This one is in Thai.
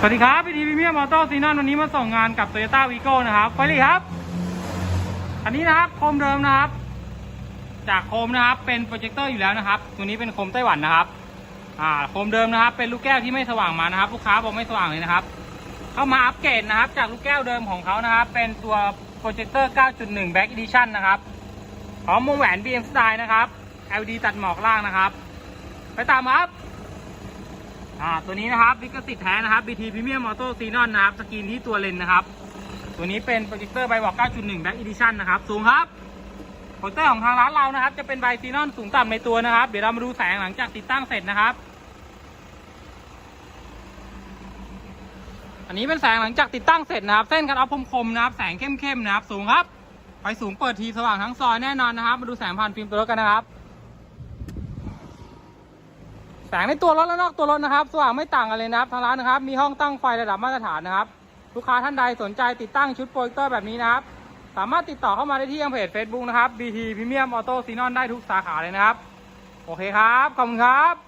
สวัสดีครับพี่ทีพีเมียมอเตอร์ซีนอนวันนี้มาส่งงานกับโตโยต้าวีโก้นะครับไปเลยครับ อันนี้นะครับโคมเดิมนะครับ จากโคมนะครับเป็นโปรเจคเตอร์อยู่แล้วนะครับ ตัวนี้เป็นโคมไต้หวันนะครับอ่าโคมเดิมนะครับ เป็นลูกแก้วที่ไม่สว่างมานะครับ ลูกค้าบอกไม่สว่างเลยนะครับ เข้ามาอัปเกรดนะครับ จากลูกแก้วเดิมของเขานะครับ เป็นตัวโปรเจคเตอร์ 9.1 Back Edition นะครับพร้อมวงแหวน BM Style นะครับ LED ตัดหมอกล่างนะครับ ไปตามครับ อ่าตัวนี้นะครับลิขสิทธิ์แท้นะครับ BT Premium Auto Xenon นะครับสกรีนที่ตัวเลนนะครับ ตัวนี้เป็นโปรเจคเตอร์ใบบอก 9.1 Back Edition นะครับ สูงครับโปรเจคเตอร์ของทางร้านเรานะครับ จะเป็นใบซีนอนสูงต่ำในตัวนะครับ เดี๋ยวเรามาดูแสงหลังจากติดตั้งเสร็จนะครับ อันนี้เป็นแสงหลังจากติดตั้งเสร็จนะครับ เส้นกันออฟคมๆนะครับ แสงเข้มๆนะครับ สูงครับ ไฟสูงเปิดทีสว่างทั้งซอยแน่นอนนะครับ มาดูแสงผ่านฟิล์มตัวรถกันนะครับ แส งในตัวรถและนอกตัวรถนะครับ สว่างไม่ต่างกันเลยนะครับทางร้านนะครับ มีห้องตั้งไฟระดับมาตรฐานนะครับ ลูกค้าท่านใดสนใจติดตั้งชุดโปรเจคเตอร์แบบนี้นะครับ สามารถติดต่อเข้ามาได้ที่ยังเพจ Facebook นะครับ BT Premium Auto Xenon ได้ทุกสาขาเลยนะครับ โอเคครับ ขอบคุณครับ